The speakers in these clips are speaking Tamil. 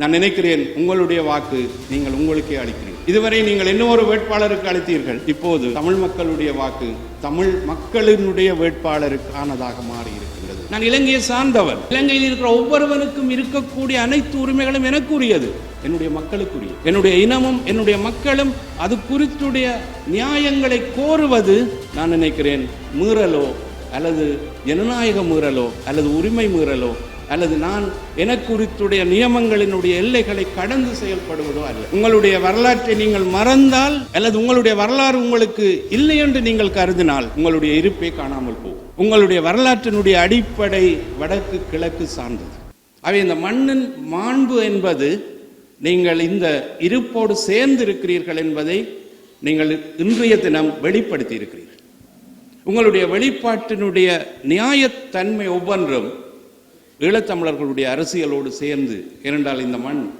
நான் நினைக்கிறேன் உங்களுடைய வாக்கு நீங்கள் உங்களுக்கே அளிக்கிறீர்கள் இதுவரை நீங்கள் இன்னொரு வேட்பாளருக்கு அளித்தீர்கள்? இப்போது தமிழ் மக்களுடைய வாக்கு தமிழ் மக்களினுடைய வேட்பாளருக்கானதாக மாறி இருக்கின்றது. நான் இலங்கையை சார்ந்தவர் இலங்கையில் இருக்கிற ஒவ்வொருவனுக்கும் இருக்கக்கூடிய அனைத்து உரிமைகளும் எனக்குரியது. என்னுடைய மக்களுக்குரிய என்னுடைய இனமும் என்னுடைய மக்களும் அது குறித்துடைய நியாயங்களை கோருவது நான் நினைக்கிறேன் மீறலோ அல்லது ஜனநாயக மீறலோ அல்லது உரிமை மீறலோ அல்லது நான் எனக்குறித்துடைய நியமங்களினுடைய எல்லைகளை கடந்து செயல்படுவதோ அல்ல. உங்களுடைய வரலாற்றை நீங்கள் மறந்தால் அல்லது உங்களுடைய வரலாறு உங்களுக்கு இல்லை என்று நீங்கள் கருதினால் உங்களுடைய இருப்பை காணாமல் போகும். உங்களுடைய வரலாற்றினுடைய அடிப்படை வடக்கு கிழக்கு சார்ந்தது. அவை இந்த மண்ணின் மாண்பு என்பது நீங்கள் இந்த இருப்போடு சேர்ந்து இருக்கிறீர்கள் என்பதை நீங்கள் இன்றைய தினம் வெளிப்படுத்தி இருக்கிறீர்கள் உங்களுடைய வெளிப்பாட்டினுடைய நியாயத்தன்மை ஒவ்வொன்றும் ஈழத்தமிழர்களுடைய அரசியலோடு சேர்ந்து ஏனென்றால் இந்த மண்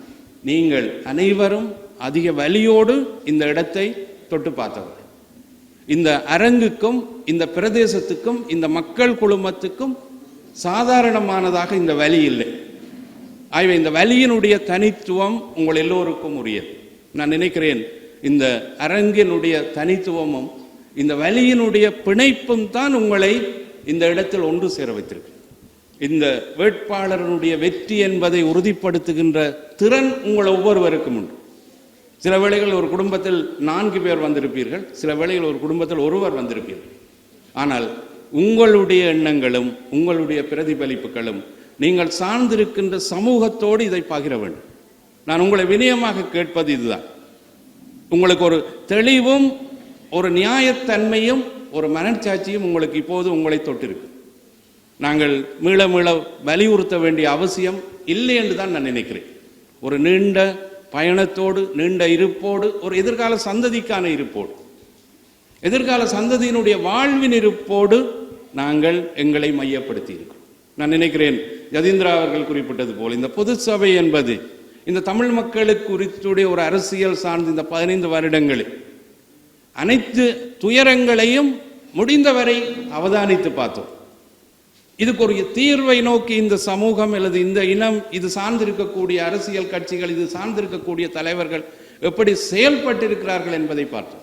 நீங்கள் அனைவரும் அதிக வலியோடு இந்த இடத்தை தொட்டு பார்த்தவர். இந்த அரங்குக்கும் இந்த பிரதேசத்துக்கும் இந்த மக்கள் குழுமத்துக்கும் சாதாரணமானதாக இந்த வலி இல்லை. ஆகவே இந்த வலியினுடைய தனித்துவம் உங்கள் எல்லோருக்கும் உரியது. நான் நினைக்கிறேன் இந்த அரங்கினுடைய தனித்துவமும் இந்த வலியினுடைய பிணைப்பும் தான் உங்களை இந்த இடத்தில் ஒன்று சேர வைத்திருக்கு. இந்த வேட்பாளரனுடைய வெற்றி என்பதை உறுதிப்படுத்துகின்ற திறன் உங்கள் ஒவ்வொருவருக்கும் உண்டு. சில வேளைகள் ஒரு குடும்பத்தில் நான்கு பேர் வந்திருப்பீர்கள் சில வேளைகள் ஒரு குடும்பத்தில் ஒருவர் வந்திருப்பீர்கள். ஆனால் உங்களுடைய எண்ணங்களும் உங்களுடைய பிரதிபலிப்புகளும் நீங்கள் சார்ந்திருக்கின்ற சமூகத்தோடு இதை பகிர வேண்டும். நான் உங்களை வினயமாக கேட்பது இதுதான். உங்களுக்கு ஒரு தெளிவும் ஒரு நியாயத்தன்மையும் ஒரு மனச்சாட்சியும் உங்களுக்கு இப்போது உங்களை தொட்டிருக்கு. நாங்கள் மீள மீள வலியுறுத்த வேண்டிய அவசியம் இல்லை என்று தான் நான் நினைக்கிறேன். ஒரு நீண்ட பயணத்தோடு நீண்ட இருப்போடு ஒரு எதிர்கால சந்ததிக்கான இருப்போடு. எதிர்கால சந்ததியினுடைய வாழ்வின் இருப்போடு நாங்கள் எங்களை மையப்படுத்தி இருக்கிறோம் நான் நினைக்கிறேன் ஜதீந்திரா அவர்கள் குறிப்பிட்டது போல் இந்த பொது சபை என்பது இந்த தமிழ் மக்களுக்கு குறித்துடைய ஒரு அரசியல் சார்ந்த இந்த பதினைந்து வருடங்களில் அனைத்து துயரங்களையும் முடிந்தவரை அவதானித்து பார்த்தோம். இதுக்கு ஒரு தீர்வை நோக்கி இந்த சமூகம் அல்லது இந்த இனம் இது சார்ந்திருக்கக்கூடிய அரசியல் கட்சிகள் இது சார்ந்திருக்கக்கூடிய தலைவர்கள் எப்படி செயல்பட்டிருக்கிறார்கள் என்பதை பார்த்தோம்.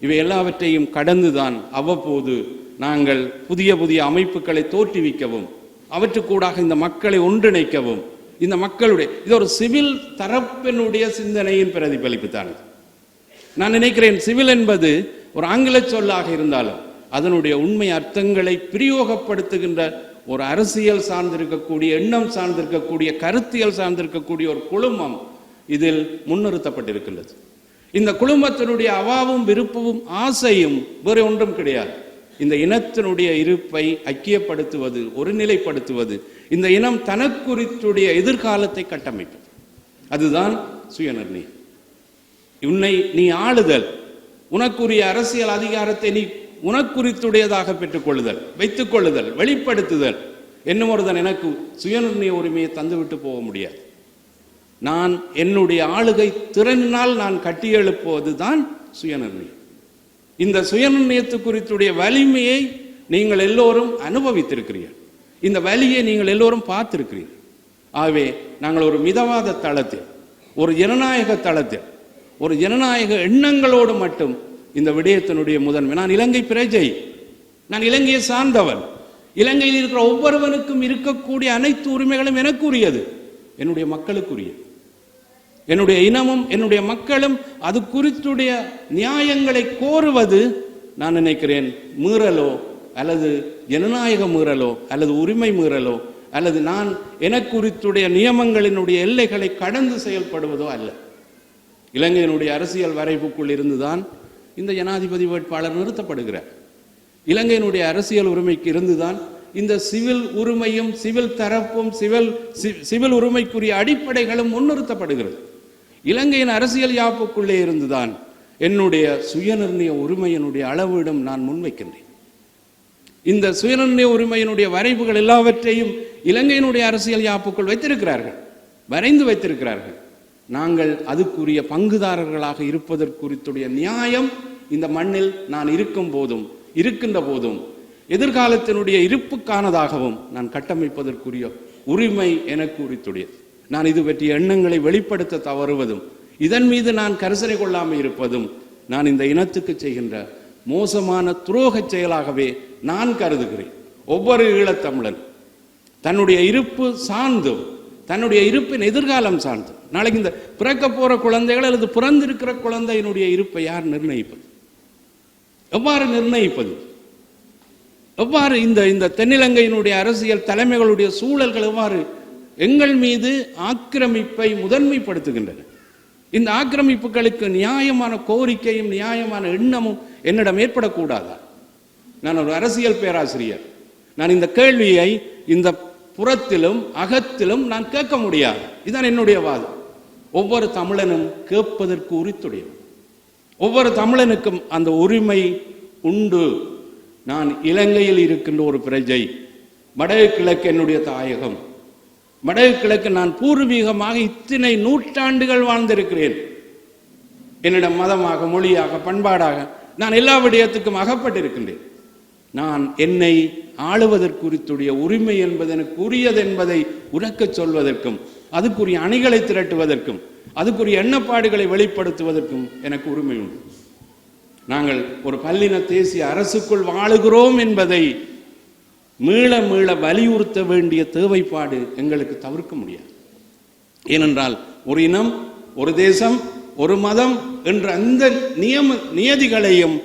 இவை எல்லாவற்றையும் கடந்துதான் அவ்வப்போது நாங்கள் புதிய புதிய அமைப்புகளை தோற்றுவிக்கவும் அவற்றுக்கூடாக இந்த மக்களை ஒன்றிணைக்கவும் இந்த மக்களுடைய இது ஒரு சிவில் தரப்பினுடைய சிந்தனையின் பிரதிபலிப்பு தான் நான் நினைக்கிறேன் சிவில் என்பது ஒரு ஆங்கில சொல்லாக இருந்தாலும் அதனுடைய உண்மை அர்த்தங்களை பிரயோகப்படுத்துகின்ற ஒரு அரசியல் சார்ந்திருக்கக்கூடிய எண்ணம் சார்ந்திருக்கக்கூடிய கருத்தியல் சார்ந்திருக்கக்கூடிய ஒரு குழுமம் இதில் முன்னிறுத்தப்பட்டிருக்கின்றது. இந்த குழுமத்தினுடைய அவாவும் விருப்பமும் ஆசையும் வேறு ஒன்றும் கிடையாது. இந்த இனத்தினுடைய இருப்பை ஐக்கியப்படுத்துவது ஒருநிலைப்படுத்துவது இந்த இனம் தனக்குறித்துடைய எதிர்காலத்தை கட்டமைப்பது. அதுதான் சுயநிர்ணயம். உன்னை நீ ஆளுதல். உனக்குரிய அரசியல் அதிகாரத்தை நீ உனக்குறித்துடையதாக பெற்றுக்கொள்ளுதல் வைத்துக் கொள்ளுதல் வெளிப்படுத்துதல். என்னும் ஒருதன் எனக்கு சுயநிர்ணய உரிமையை தந்துவிட்டு போக முடியாது. நான் என்னுடைய ஆளுகை திறனால் நான் கட்டியெழுப்புவது தான் சுயநிர்ணயம் இந்த சுயநிர்ணயத்து குறித்துடைய வலிமையை நீங்கள் எல்லோரும் அனுபவித்திருக்கிறீர்கள். இந்த வலியை நீங்கள் எல்லோரும் பார்த்திருக்கிறீர்கள். ஆகவே நாங்கள் ஒரு மிதவாத தளத்தில் ஒரு ஜனநாயக தளத்தில் ஒரு ஜனநாயக எண்ணங்களோடு மட்டும் இந்த விடயத்தினுடைய முதன்மை. நான் இலங்கை பிரஜை. நான் இலங்கையை சார்ந்தவன். இலங்கையில் இருக்கிற ஒவ்வொருவனுக்கும் இருக்கக்கூடிய அனைத்து உரிமைகளும் எனக்குரியது. என்னுடைய மக்களுக்குரியது. என்னுடைய இனமும் என்னுடைய மக்களும் அது குறித்துடைய நியாயங்களை கோருவது நான் நினைக்கிறேன் மீறலோ அல்லது ஜனநாயக மீறலோ அல்லது உரிமை மீறலோ அல்லது நான் எனக்குறித்துடைய நியமங்களினுடைய எல்லைகளை கடந்து செயல்படுவதோ அல்ல. இலங்கையினுடைய அரசியல் வரைவுக்குள் இருந்துதான் இந்த ஜனாதிபதி வேட்பாளர் நிறுத்தப்படுகிறார். இலங்கையினுடைய அரசியல் உரிமைக்கு இருந்துதான் இந்த சிவில் உரிமையும் சிவில் தரப்பும் சிவில் சிவில் உரிமைக்குரிய அடிப்படைகளும் முன்னிறுத்தப்படுகிறது. இலங்கையின் அரசியல் யாப்புக்குள்ளே இருந்துதான் என்னுடைய சுயநிர்ணய உரிமையினுடைய அளவிடம் நான் முன்வைக்கின்றேன். இந்த சுயநிர்ணய உரிமையினுடைய வரைவுகள் எல்லாவற்றையும் இலங்கையினுடைய அரசியல் யாப்புக்குள் வைத்திருக்கிறார்கள். வரைந்து வைத்திருக்கிறார்கள். நாங்கள் அதுக்குரிய பங்குதாரர்களாக இருப்பதற்குறித்துடைய நியாயம் இந்த மண்ணில் நான் இருக்கும் போதும் இருக்கின்ற போதும். எதிர்காலத்தினுடைய இருப்புக்கானதாகவும் நான் கட்டமைப்பதற்குரிய உரிமை எனக்கு உரித்துடையது. நான் இது பற்றிய எண்ணங்களை வெளிப்படுத்த தவறுவதும் இதன் மீது நான் கரிசனை கொள்ளாமல் இருப்பதும் நான் இந்த இனத்துக்கு செய்கின்ற மோசமான துரோகச் செயலாகவே நான் கருதுகிறேன். ஒவ்வொரு ஈழத்தமிழன் தன்னுடைய இருப்பு சார்ந்தும் தன்னுடைய இருப்பின் எதிர்காலம் சார்ந்தது நாளைக்கு இந்த பிறக்க போகிற குழந்தைகள் அல்லது பிறந்திருக்கிற குழந்தையினுடைய இருப்பை யார் நிர்ணயிப்பது? எவ்வாறு நிர்ணயிப்பது? எவ்வாறு இந்த இந்த தென்னிலங்கையினுடைய அரசியல் தலைமைகளுடைய சூழல்கள் எவ்வாறு எங்கள் மீது ஆக்கிரமிப்பை முதன்மைப்படுத்துகின்றன? இந்த ஆக்கிரமிப்புகளுக்கு நியாயமான கோரிக்கையும் நியாயமான எண்ணமும் என்னிடம் ஏற்படக்கூடாதா? நான் ஒரு அரசியல் பேராசிரியர். நான் இந்த கேள்வியை இந்த புறத்திலும் அகத்திலும் நான் கேட்க முடியாது. இதுதான் என்னுடைய வாதம். ஒவ்வொரு தமிழனும் கேட்பதற்கு உரித்துடையவன். ஒவ்வொரு தமிழனுக்கும் அந்த உரிமை உண்டு. நான் இலங்கையில் இருக்கின்ற ஒரு பிரஜை வடக்கு கிழக்கு என்னுடைய தாயகம். வடக்கு கிழக்கு நான் பூர்வீகமாக இத்தனை நூற்றாண்டுகள் வாழ்ந்திருக்கிறேன். என்னிடம் மதமாக மொழியாக பண்பாடாக நான் எல்லா விடயத்துக்கும் அகப்பட்டிருக்கின்றேன். நான் என்னை ஆளுவதற்குறித்துடைய உரிமை என்பது எனக்கு உரியது என்பதை உறக்கச் சொல்வதற்கும் அதுக்குரிய அணிகளை திரட்டுவதற்கும் அதுக்குரிய எண்ணப்பாடுகளை வெளிப்படுத்துவதற்கும் எனக்கு உரிமை உண்டு. நாங்கள் ஒரு பல்லின தேசிய அரசுக்குள் வாழுகிறோம் என்பதை மீள மீள வலியுறுத்த வேண்டிய தேவைப்பாடு எங்களுக்கு தவிர்க்க முடியாது. ஏனென்றால் ஒரு இனம் ஒரு தேசம் ஒரு மதம் என்ற அந்த நியம நியதிகளையும்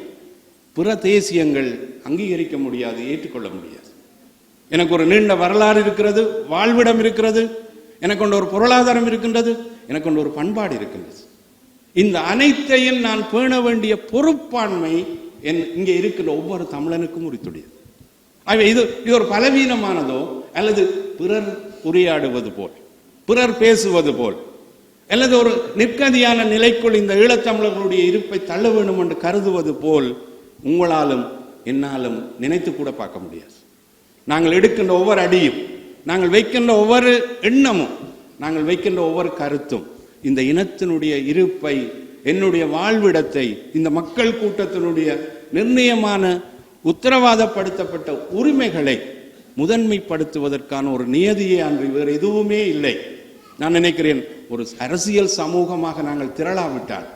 பிற தேசியங்கள் அங்கீகரிக்க முடியாது ஏற்றுக்கொள்ள முடியாது. எனக்கு ஒரு நீண்ட வரலாறு இருக்கிறது வாழ்விடம் இருக்கிறது எனக்கு கொண்ட ஒரு பொருளாதாரம் இருக்கின்றது எனக்கு கொண்ட ஒரு பண்பாடு இருக்கின்றது. இந்த அனைத்தையும் நான் பேண வேண்டிய பொறுப்பாண்மை என் இங்கே இருக்கின்ற ஒவ்வொரு தமிழனுக்கும் உரித்துடையது. ஆகவே இது இது ஒரு பலவீனமானதோ அல்லது பிறர் உரையாடுவது போல் பிறர் பேசுவது போல் அல்லது ஒரு நிற்கதியான நிலைக்குள் இந்த ஈழத்தமிழர்களுடைய இருப்பை தள்ள வேண்டும் என்று கருதுவது போல் உங்களாலும் என்னாலும் நினைத்து கூட பார்க்க முடியாது. நாங்கள் எடுக்கின்ற ஒவ்வொரு அடியும் நாங்கள் வைக்கின்ற ஒவ்வொரு எண்ணமும் நாங்கள் வைக்கின்ற ஒவ்வொரு கருத்தும் இந்த இனத்தினுடைய இருப்பை என்னுடைய வாழ்விடத்தை இந்த மக்கள் கூட்டத்தினுடைய நிர்ணயமான உத்தரவாதப்படுத்தப்பட்ட உரிமைகளை முதன்மைப்படுத்துவதற்கான ஒரு நியதியே அன்று வேறு எதுவுமே இல்லை. நான் நினைக்கிறேன் ஒரு அரசியல் சமூகமாக நாங்கள் திரளாவிட்டால்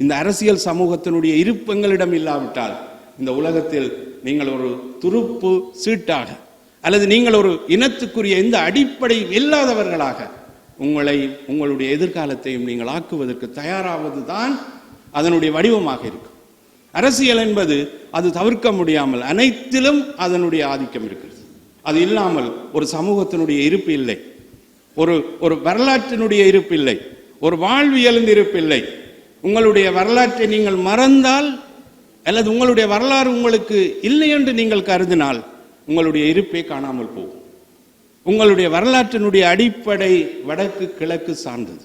இந்த அரசியல் சமூகத்தினுடைய இருப்பு எங்களிடம் இல்லாவிட்டால் இந்த உலகத்தில் நீங்கள் ஒரு துருப்பு சீட்டாக அல்லது நீங்கள் ஒரு இனத்துக்குரிய எந்த அடிப்படை இல்லாதவர்களாக உங்களை உங்களுடைய எதிர்காலத்தையும் நீங்கள் ஆக்குவதற்கு தயாராவது தான் அதனுடைய வடிவமாக இருக்கும். அரசியல் என்பது அது தவிர்க்க முடியாமல் அனைத்திலும் அதனுடைய ஆதிக்கம் இருக்கிறது. அது இல்லாமல் ஒரு சமூகத்தினுடைய இருப்பு இல்லை. ஒரு ஒரு வரலாற்றினுடைய இருப்பு இல்லை. ஒரு வாழ்வியலின் இருப்பு இல்லை. உங்களுடைய வரலாற்றை நீங்கள் மறந்தால் அல்லது உங்களுடைய வரலாறு உங்களுக்கு இல்லை என்று நீங்கள் கருதினால் உங்களுடைய இருப்பே காணாமல் போகும். உங்களுடைய வரலாற்றினுடைய அடிப்படை வடக்கு கிழக்கு சார்ந்தது.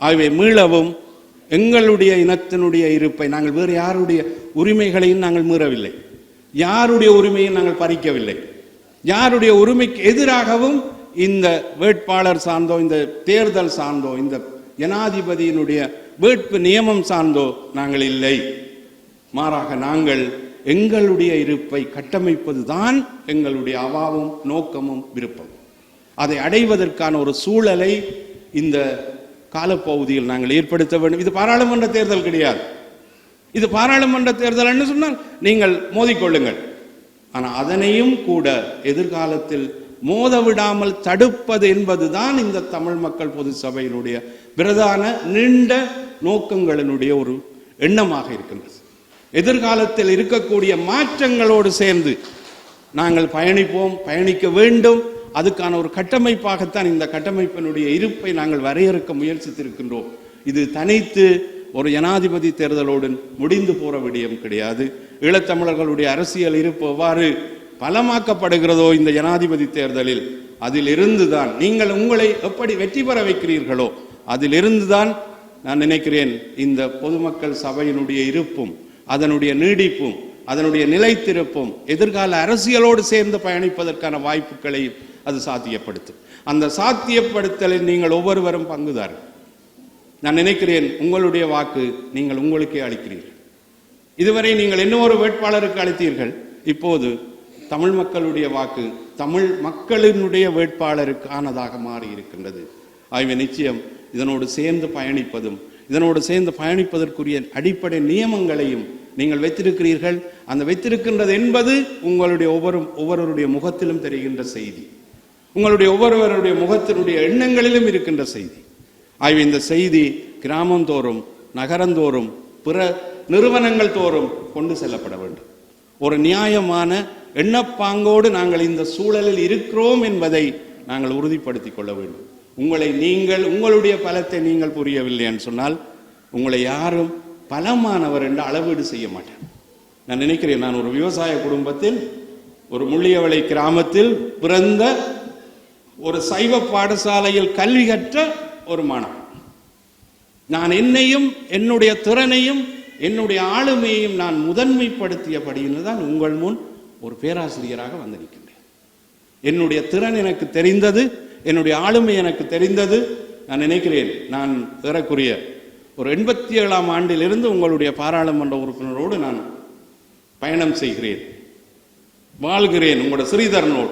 ஆகவே மீளவும் எங்களுடைய இனத்தினுடைய இருப்பை நாங்கள் வேறு யாருடைய உரிமைகளையும் நாங்கள் மீறவில்லை. யாருடைய உரிமையும் நாங்கள் பறிக்கவில்லை. யாருடைய உரிமைக்கு எதிராகவும் இந்த வேட்பாளர் சார்ந்தோ இந்த தேர்தல் சார்ந்தோ இந்த ஜனாதிபதியினுடைய வேட்பு நியமம் சார்ந்தோ நாங்கள் இல்லை. மாறாக நாங்கள் எங்களுடைய இருப்பை கட்டமைப்பது தான் எங்களுடைய அவாவும் நோக்கமும் விருப்பமும் அதை அடைவதற்கான ஒரு சூழலை இந்த காலப்பகுதியில் நாங்கள் ஏற்படுத்த வேண்டும். இது பாராளுமன்ற தேர்தல் கிடையாது. இது பாராளுமன்ற தேர்தல் என்று சொன்னால் நீங்கள் மோதிக்கொள்ளுங்கள் ஆனால் அதனையும் கூட எதிர்காலத்தில் மோத விடாமல் தடுப்பது என்பதுதான் இந்த தமிழ் மக்கள் பொது சபையினுடைய பிரதான நீண்ட நோக்கங்களினுடைய ஒரு எண்ணமாக இருக்கின்றது. எதிர்காலத்தில் இருக்கக்கூடிய மாற்றங்களோடு சேர்ந்து நாங்கள் பயணிப்போம் பயணிக்க வேண்டும். அதுக்கான ஒரு கட்டமைப்பாகத்தான் இந்த கட்டமைப்பினுடைய இருப்பை நாங்கள் வரையறுக்க முயற்சித்திருக்கின்றோம். இது தனித்து ஒரு ஜனாதிபதி தேர்தலோடு முடிந்து போற விடயம் கிடையாது. ஈழத்தமிழர்களுடைய அரசியல் இருப்பு எவ்வாறு பலமாக்கப்படுகிறதோ இந்த ஜனாதிபதி தேர்தலில் அதில் தான் நீங்கள் உங்களை எப்படி வெற்றி பெற வைக்கிறீர்களோ அதிலிருந்துதான் நான் நினைக்கிறேன் இந்த பொதுமக்கள் சபையினுடைய இருப்பும் அதனுடைய நீடிப்பும் அதனுடைய நிலைத்திருப்பும் எதிர்கால அரசியலோடு சேர்ந்து பயணிப்பதற்கான வாய்ப்புகளை அது சாத்தியப்படுத்தும். அந்த சாத்தியப்படுத்தலில் நீங்கள் ஒவ்வொருவரும் பங்குதாரர். நான் நினைக்கிறேன் உங்களுடைய வாக்கு நீங்கள் உங்களுக்கே அளிக்கிறீர்கள். இதுவரை நீங்கள் என்ன ஒரு வேட்பாளருக்கு அளித்தீர்கள்? இப்போது தமிழ் மக்களுடைய வாக்கு தமிழ் மக்களினுடைய வேட்பாளருக்கானதாக மாறி இருக்கின்றது ஆகவே நிச்சயம் இதனோடு சேர்ந்து பயணிப்பதும் இதனோடு சேர்ந்து பயணிப்பதற்குரிய அடிப்படை நியமங்களையும் நீங்கள் வைத்திருக்கிறீர்கள். அந்த வைத்திருக்கின்றது என்பது உங்களுடைய ஒவ்வொரு ஒவ்வொருவருடைய முகத்திலும் தெரிகின்ற செய்தி. உங்களுடைய ஒவ்வொருவருடைய முகத்தினுடைய எண்ணங்களிலும் இருக்கின்ற செய்தி. ஆய்வு இந்த செய்தி கிராமந்தோறும் நகரந்தோறும் பிற நிறுவனங்கள் தோறும் கொண்டு செல்லப்பட வேண்டும். ஒரு நியாயமான எண்ணப்பாங்கோடு நாங்கள் இந்த சூழலில் இருக்கிறோம் என்பதை நாங்கள் உறுதிப்படுத்திக் கொள்ள வேண்டும். உங்களை நீங்கள் உங்களுடைய பலத்தை நீங்கள் புரியவில்லை என்று சொன்னால் உங்களை யாரும் பலமானவர் என்று அளவீடு செய்ய மாட்டேன் நான் நினைக்கிறேன் நான் ஒரு விவசாய குடும்பத்தில் ஒரு முள்ளியவளை கிராமத்தில் பிறந்த ஒரு சைவ பாடசாலையில் கல்வி கற்ற ஒரு மாணவன். நான் என்னையும் என்னுடைய திறனையும் என்னுடைய ஆளுமையையும் நான் முதன்மைப்படுத்தியபடியில் தான் உங்கள் முன் ஒரு பேராசிரியராக வந்து நிற்கின்றேன். என்னுடைய திறன் எனக்கு தெரிந்தது என்னுடைய ஆளுமை எனக்கு தெரிந்தது. நான் நினைக்கிறேன் நான் ஏறக்குரிய ஒரு எண்பத்தி ஏழாம் ஆண்டிலிருந்து உங்களுடைய பாராளுமன்ற உறுப்பினரோடு நான் பயணம் செய்கிறேன். வாழ்கிறேன் உங்களோட ஸ்ரீதரனோடு.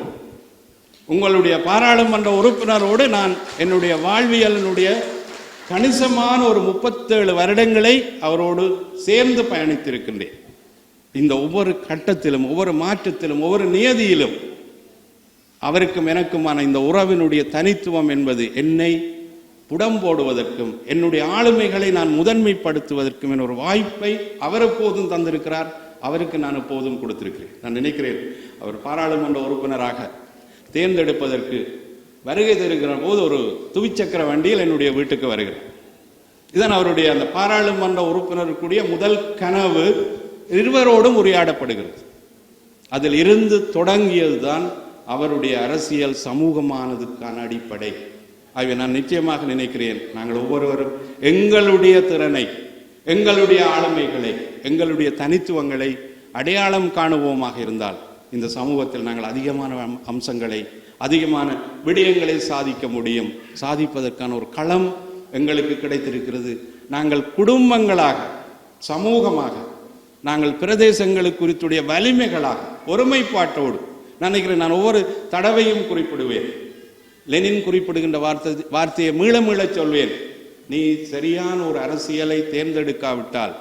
உங்களுடைய பாராளுமன்ற உறுப்பினரோடு நான் என்னுடைய வாழ்வியலினுடைய கணிசமான ஒரு முப்பத்தேழு வருடங்களை அவரோடு சேர்ந்து பயணித்திருக்கின்றேன். இந்த ஒவ்வொரு கட்டத்திலும் ஒவ்வொரு மாற்றத்திலும் ஒவ்வொரு நியதியிலும் அவருக்கும் எனக்குமான இந்த உறவினுடைய தனித்துவம் என்பது என்னை புடம் போடுவதற்கும் என்னுடைய ஆளுமைகளை நான் முதன்மைப்படுத்துவதற்கும் என ஒரு வாய்ப்பை அவர் எப்போதும் தந்திருக்கிறார். அவருக்கு நான் எப்போதும் கொடுத்திருக்கிறேன். நான் நினைக்கிறேன் அவர் பாராளுமன்ற உறுப்பினராக தேர்ந்தெடுப்பதற்கு வருகை தருகிற போது ஒரு துவிச்சக்கர வண்டியில் என்னுடைய வீட்டுக்கு வருகிறார் இதன் அவருடைய அந்த பாராளுமன்ற உறுப்பினருக்குரிய முதல் கனவு. இருவரோடும் உரையாடப்படுகிறது. அதில் இருந்து தொடங்கியதுதான் அவருடைய அரசியல் சமூகமானதுக்கான அடிப்படை. ஆகவே நான் நிச்சயமாக நினைக்கிறேன் நாங்கள் ஒவ்வொருவரும் எங்களுடைய திறனை எங்களுடைய ஆளுமைகளை எங்களுடைய தனித்துவங்களை அடையாளம் காணுவோமாக இருந்தால் இந்த சமூகத்தில் நாங்கள் அதிகமான அம்- அம்சங்களை அதிகமான விடயங்களை சாதிக்க முடியும். சாதிப்பதற்கான ஒரு களம் எங்களுக்கு கிடைத்திருக்கிறது. நாங்கள் குடும்பங்களாக சமூகமாக நாங்கள் பிரதேசங்களுக்கு குறித்துடைய வலிமைகளாக ஒருமைப்பாட்டோடு நான் நினைக்கிறேன் நான் ஒவ்வொரு தடவையும் குறிப்பிடுவேன். லெனின் குறிப்பிடுகின்ற வார்த்தை வார்த்தையை மீள மீளச் சொல்வேன். நீ சரியான ஒரு அரசியலை தேர்ந்தெடுக்காவிட்டால்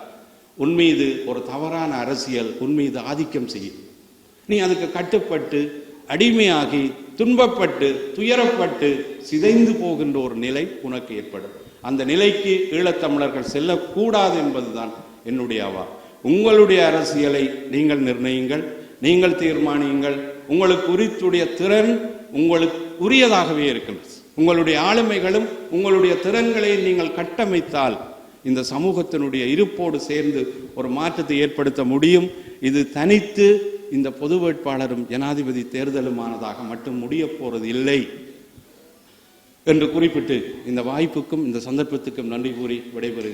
உன் மீது ஒரு தவறான அரசியல் உன் மீது ஆதிக்கம் செய்யும். நீ அதுக்கு கட்டுப்பட்டு அடிமையாகி துன்பப்பட்டு துயரப்பட்டு சிதைந்து போகின்ற ஒரு நிலை உனக்கு ஏற்படும். அந்த நிலைக்கு ஈழத்தமிழர்கள் செல்லக்கூடாது என்பதுதான் என்னுடைய அவா உங்களுடைய அரசியலை நீங்கள் நிர்ணயிங்கள் நீங்கள் தீர்மானியுங்கள் உங்களுக்கு உரித்துடைய திறன் உங்களுக்கு உரியதாகவே இருக்கின்றது உங்களுடைய ஆளுமைகளும் உங்களுடைய திறன்களை நீங்கள் கட்டமைத்தால் இந்த சமூகத்தினுடைய இருப்போடு சேர்ந்து ஒரு மாற்றத்தை ஏற்படுத்த முடியும். இது தனித்து இந்த பொது வேட்பாளரும் ஜனாதிபதி தேர்தலுமானதாக மட்டும் முடிய போறது இல்லை என்று குறிப்பிட்டு இந்த வாய்ப்புக்கும் இந்த சந்தர்ப்பத்துக்கும் நன்றி கூறி விடைபெறுகிறேன்.